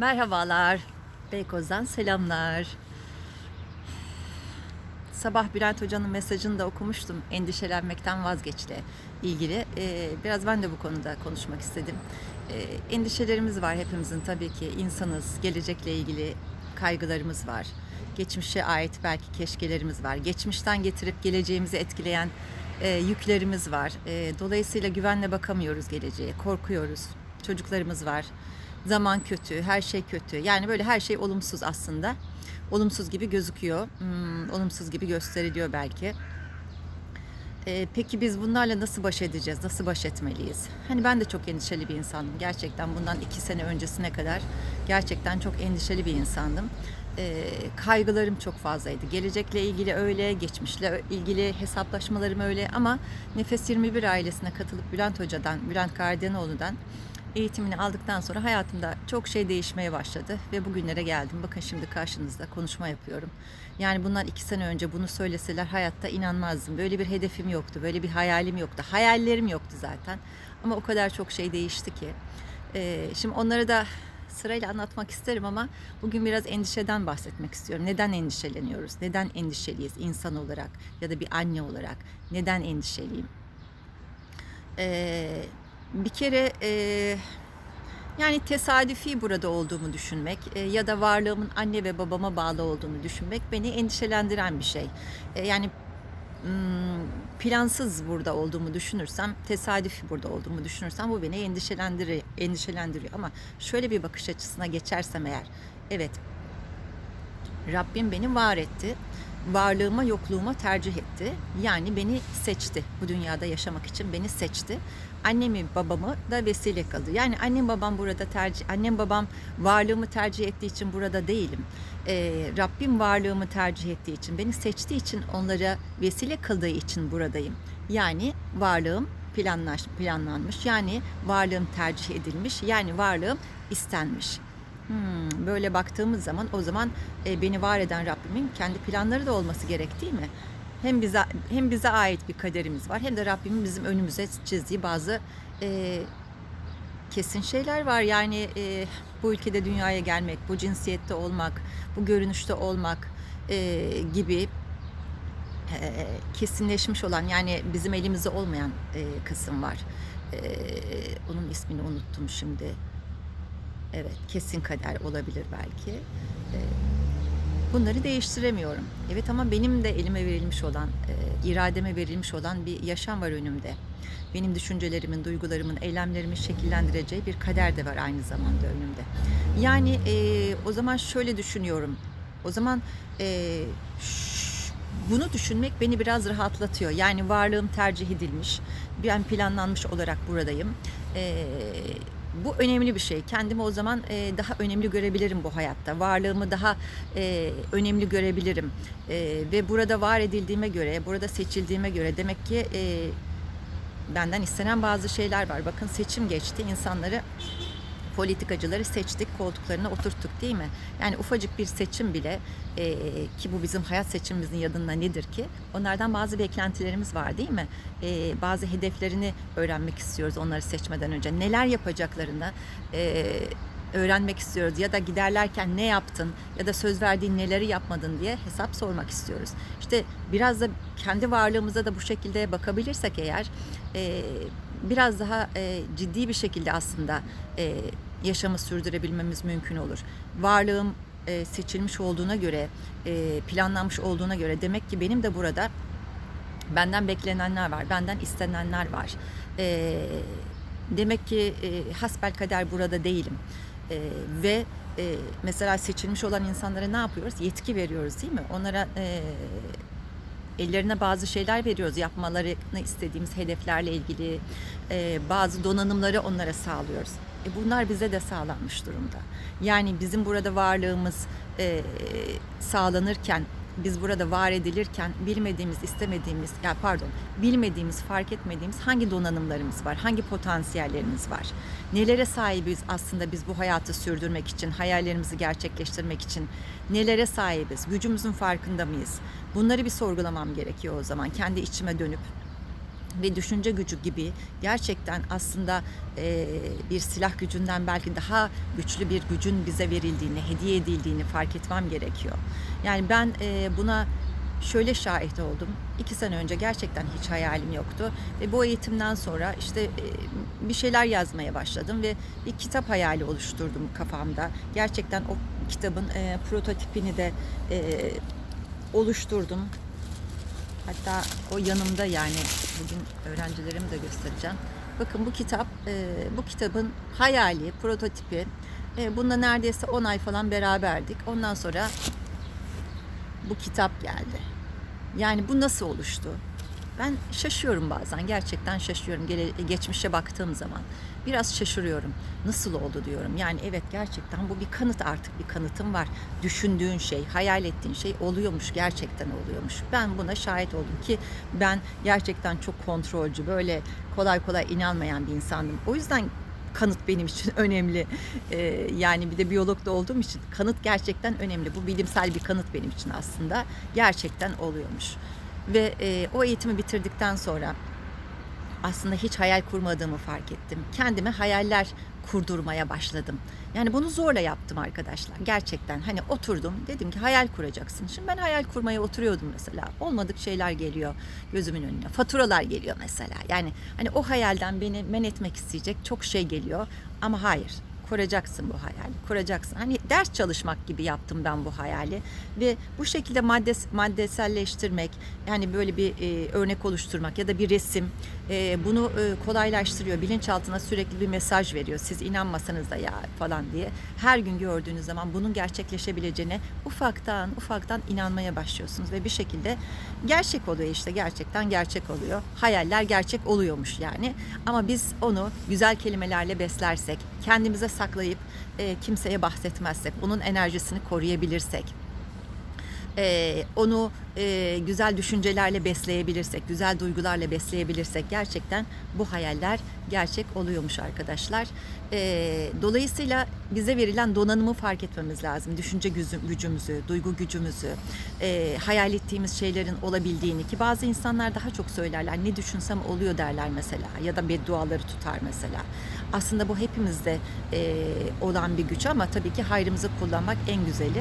Merhabalar. Beykoz'dan selamlar. Sabah Bülent Hoca'nın mesajını da okumuştum. Endişelenmekten vazgeçle ilgili. Ee, biraz ben de bu konuda konuşmak istedim. Ee, endişelerimiz var hepimizin tabii ki. İnsanız. Gelecekle ilgili kaygılarımız var. Geçmişe ait belki keşkelerimiz var. Geçmişten getirip geleceğimizi etkileyen e, yüklerimiz var. E, dolayısıyla güvenle bakamıyoruz geleceğe. Korkuyoruz. Çocuklarımız var. Zaman kötü, her şey kötü. Yani böyle her şey olumsuz aslında. Olumsuz gibi gözüküyor. Hmm, olumsuz gibi gösteriliyor belki. Ee, peki biz bunlarla nasıl baş edeceğiz? Nasıl baş etmeliyiz? Hani ben de çok endişeli bir insandım. Gerçekten bundan iki sene öncesine kadar gerçekten çok endişeli bir insandım. Ee, kaygılarım çok fazlaydı. Gelecekle ilgili öyle, geçmişle ilgili hesaplaşmalarım öyle ama Nefes 21 ailesine katılıp Bülent Hoca'dan, Bülent Kardenoğlu'dan eğitimini aldıktan sonra hayatımda çok şey değişmeye başladı ve bugünlere geldim. Bakın şimdi karşınızda konuşma yapıyorum. Yani bundan iki sene önce bunu söyleseler hayatta inanmazdım. Böyle bir hedefim yoktu, böyle bir hayalim yoktu. Hayallerim yoktu zaten. Ama o kadar çok şey değişti ki. Ee, şimdi onları da sırayla anlatmak isterim ama bugün biraz endişeden bahsetmek istiyorum. Neden endişeleniyoruz? Neden endişeliyiz insan olarak ya da bir anne olarak? Neden endişeliyim? Ee, bir kere e, yani tesadüfi burada olduğumu düşünmek e, ya da varlığımın anne ve babama bağlı olduğunu düşünmek beni endişelendiren bir şey. E, yani plansız burada olduğumu düşünürsem, tesadüfi burada olduğumu düşünürsem bu beni endişelendiriyor, endişelendiriyor. Ama şöyle bir bakış açısına geçersem eğer, evet Rabbim beni var etti. Varlığıma yokluğuma tercih etti. Yani beni seçti. Bu dünyada yaşamak için beni seçti. Annemi babamı da vesile kıldı. Yani annem babam burada tercih, annem babam varlığımı tercih ettiği için burada değilim. Ee, Rabbim varlığımı tercih ettiği için, beni seçtiği için onlara vesile kıldığı için buradayım. Yani varlığım planlaş, planlanmış. Yani varlığım tercih edilmiş. Yani varlığım istenmiş. Hmm, böyle baktığımız zaman o zaman e, beni var eden Rabbimin kendi planları da olması gerek değil mi? Hem bize hem bize ait bir kaderimiz var hem de Rabbimin bizim önümüze çizdiği bazı e, kesin şeyler var. Yani e, bu ülkede dünyaya gelmek, bu cinsiyette olmak, bu görünüşte olmak e, gibi e, kesinleşmiş olan yani bizim elimizde olmayan e, kısım var. E, onun ismini unuttum şimdi. Evet, kesin kader olabilir belki. Ee, bunları değiştiremiyorum. Evet ama benim de elime verilmiş olan, e, irademe verilmiş olan bir yaşam var önümde. Benim düşüncelerimin, duygularımın, eylemlerimi şekillendireceği bir kader de var aynı zamanda önümde. Yani e, o zaman şöyle düşünüyorum. O zaman e, bunu düşünmek beni biraz rahatlatıyor. Yani varlığım tercih edilmiş. Ben planlanmış olarak buradayım. Eee bu önemli bir şey. Kendimi o zaman e, daha önemli görebilirim bu hayatta. Varlığımı daha e, önemli görebilirim. E, ve burada var edildiğime göre, burada seçildiğime göre demek ki e, benden istenen bazı şeyler var. Bakın seçim geçti. insanları politikacıları seçtik, koltuklarına oturttuk değil mi? Yani ufacık bir seçim bile e, ki bu bizim hayat seçimimizin yanında nedir ki? Onlardan bazı beklentilerimiz var değil mi? E, bazı hedeflerini öğrenmek istiyoruz onları seçmeden önce. Neler yapacaklarını e, öğrenmek istiyoruz ya da giderlerken ne yaptın ya da söz verdiğin neleri yapmadın diye hesap sormak istiyoruz. İşte biraz da kendi varlığımıza da bu şekilde bakabilirsek eğer e, biraz daha e, ciddi bir şekilde aslında e, yaşamı sürdürebilmemiz mümkün olur. Varlığım e, seçilmiş olduğuna göre, e, planlanmış olduğuna göre demek ki benim de burada benden beklenenler var, benden istenenler var. E, demek ki e, hasbel kader burada değilim. E, ve e, mesela seçilmiş olan insanlara ne yapıyoruz? Yetki veriyoruz değil mi? Onlara e, ellerine bazı şeyler veriyoruz yapmalarını istediğimiz hedeflerle ilgili e, bazı donanımları onlara sağlıyoruz. E, bunlar bize de sağlanmış durumda. Yani bizim burada varlığımız e, sağlanırken biz burada var edilirken bilmediğimiz, istemediğimiz, ya pardon, bilmediğimiz, fark etmediğimiz hangi donanımlarımız var, hangi potansiyellerimiz var? Nelere sahibiz aslında biz bu hayatı sürdürmek için, hayallerimizi gerçekleştirmek için? Nelere sahibiz? Gücümüzün farkında mıyız? Bunları bir sorgulamam gerekiyor o zaman kendi içime dönüp ve düşünce gücü gibi gerçekten aslında e, bir silah gücünden belki daha güçlü bir gücün bize verildiğini, hediye edildiğini fark etmem gerekiyor. Yani ben e, buna şöyle şahit oldum. İki sene önce gerçekten hiç hayalim yoktu. Ve bu eğitimden sonra işte e, bir şeyler yazmaya başladım ve bir kitap hayali oluşturdum kafamda. Gerçekten o kitabın e, prototipini de e, oluşturdum. Hatta o yanımda yani bugün öğrencilerime de göstereceğim. Bakın bu kitap, e, bu kitabın hayali, prototipi. E, bununla neredeyse 10 ay falan beraberdik. Ondan sonra bu kitap geldi. Yani bu nasıl oluştu? Ben şaşıyorum bazen. Gerçekten şaşıyorum. Gele, geçmişe baktığım zaman. Biraz şaşırıyorum. Nasıl oldu diyorum. Yani evet gerçekten bu bir kanıt artık bir kanıtım var. Düşündüğün şey, hayal ettiğin şey oluyormuş. Gerçekten oluyormuş. Ben buna şahit oldum ki ben gerçekten çok kontrolcü, böyle kolay kolay inanmayan bir insandım. O yüzden kanıt benim için önemli. Ee, yani bir de biyolog da olduğum için kanıt gerçekten önemli. Bu bilimsel bir kanıt benim için aslında. Gerçekten oluyormuş. Ve e, o eğitimi bitirdikten sonra aslında hiç hayal kurmadığımı fark ettim. Kendime hayaller kurdurmaya başladım. Yani bunu zorla yaptım arkadaşlar. Gerçekten hani oturdum dedim ki hayal kuracaksın. Şimdi ben hayal kurmaya oturuyordum mesela. Olmadık şeyler geliyor gözümün önüne. Faturalar geliyor mesela. Yani hani o hayalden beni men etmek isteyecek çok şey geliyor. Ama hayır kuracaksın bu hayali, kuracaksın. Hani ders çalışmak gibi yaptım ben bu hayali ve bu şekilde maddes, maddeselleştirmek, yani böyle bir e, örnek oluşturmak ya da bir resim e, bunu e, kolaylaştırıyor. Bilinçaltına sürekli bir mesaj veriyor. Siz inanmasanız da ya falan diye. Her gün gördüğünüz zaman bunun gerçekleşebileceğine ufaktan ufaktan inanmaya başlıyorsunuz ve bir şekilde gerçek oluyor işte gerçekten gerçek oluyor. Hayaller gerçek oluyormuş yani. Ama biz onu güzel kelimelerle beslersek, kendimize saklayıp e, kimseye bahsetmezsek, onun enerjisini koruyabilirsek, onu e, güzel düşüncelerle besleyebilirsek, güzel duygularla besleyebilirsek gerçekten bu hayaller gerçek oluyormuş arkadaşlar. E, dolayısıyla bize verilen donanımı fark etmemiz lazım. Düşünce gücü- gücümüzü, duygu gücümüzü, e, hayal ettiğimiz şeylerin olabildiğini ki bazı insanlar daha çok söylerler. Ne düşünsem oluyor derler mesela ya da bedduaları tutar mesela. Aslında bu hepimizde e, olan bir güç ama tabii ki hayrımızı kullanmak en güzeli.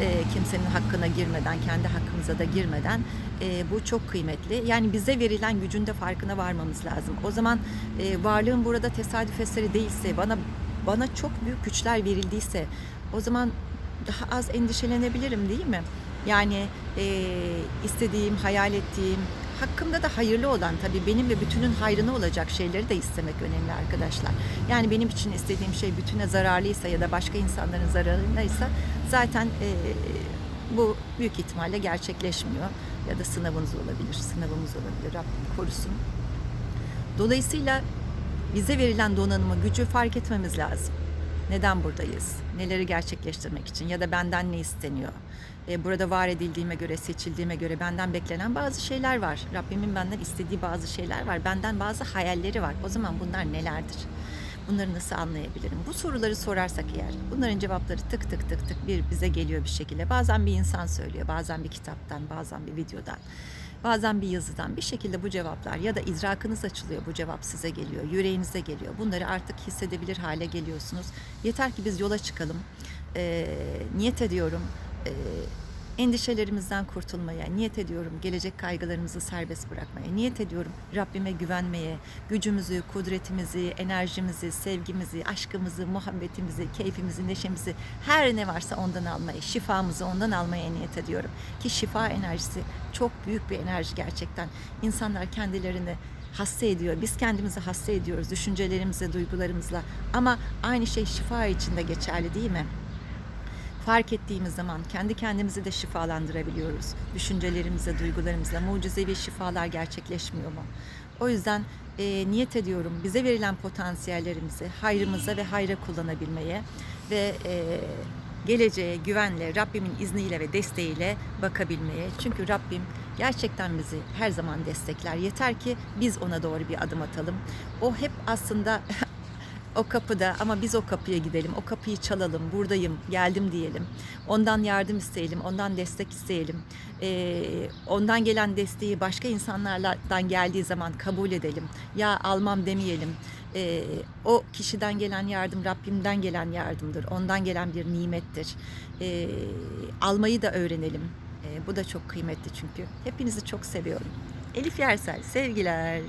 E, kimsenin hakkına girmeden, kendi hakkımıza da girmeden e, bu çok kıymetli. Yani bize verilen gücün de farkına varmamız lazım. O zaman e, varlığın burada tesadüf eseri değilse, bana bana çok büyük güçler verildiyse o zaman daha az endişelenebilirim değil mi? Yani e, istediğim, hayal ettiğim, hakkımda da hayırlı olan tabii benim ve bütünün hayrına olacak şeyleri de istemek önemli arkadaşlar. Yani benim için istediğim şey bütüne zararlıysa ya da başka insanların zararındaysa zaten e, bu büyük ihtimalle gerçekleşmiyor. Ya da sınavınız olabilir, sınavımız olabilir. Rabbim korusun. Dolayısıyla bize verilen donanımı, gücü fark etmemiz lazım. Neden buradayız? Neleri gerçekleştirmek için ya da benden ne isteniyor? Ee, burada var edildiğime göre, seçildiğime göre benden beklenen bazı şeyler var. Rabbimin benden istediği bazı şeyler var. Benden bazı hayalleri var. O zaman bunlar nelerdir? Bunları nasıl anlayabilirim? Bu soruları sorarsak eğer, bunların cevapları tık tık tık tık bir bize geliyor bir şekilde. Bazen bir insan söylüyor, bazen bir kitaptan, bazen bir videodan, bazen bir yazıdan bir şekilde bu cevaplar ya da idrakınız açılıyor, bu cevap size geliyor, yüreğinize geliyor. Bunları artık hissedebilir hale geliyorsunuz. Yeter ki biz yola çıkalım. Ee, niyet ediyorum. Ee, endişelerimizden kurtulmaya, niyet ediyorum gelecek kaygılarımızı serbest bırakmaya, niyet ediyorum Rabbime güvenmeye, gücümüzü, kudretimizi, enerjimizi, sevgimizi, aşkımızı, muhabbetimizi, keyfimizi, neşemizi her ne varsa ondan almaya, şifamızı ondan almaya niyet ediyorum. Ki şifa enerjisi çok büyük bir enerji gerçekten. İnsanlar kendilerini hasta ediyor. Biz kendimizi hasta ediyoruz düşüncelerimizle, duygularımızla. Ama aynı şey şifa için de geçerli değil mi? Fark ettiğimiz zaman kendi kendimizi de şifalandırabiliyoruz. Düşüncelerimize, duygularımızla mucizevi şifalar gerçekleşmiyor mu? O yüzden e, niyet ediyorum bize verilen potansiyellerimizi hayrımıza ve hayra kullanabilmeye ve e, geleceğe güvenle, Rabbimin izniyle ve desteğiyle bakabilmeye. Çünkü Rabbim gerçekten bizi her zaman destekler. Yeter ki biz ona doğru bir adım atalım. O hep aslında o kapıda ama biz o kapıya gidelim, o kapıyı çalalım, buradayım, geldim diyelim. Ondan yardım isteyelim, ondan destek isteyelim. Ee, ondan gelen desteği başka insanlardan geldiği zaman kabul edelim. Ya almam demeyelim. Ee, o kişiden gelen yardım Rabbimden gelen yardımdır. Ondan gelen bir nimettir. Ee, almayı da öğrenelim. Ee, bu da çok kıymetli çünkü. Hepinizi çok seviyorum. Elif Yersel, sevgiler.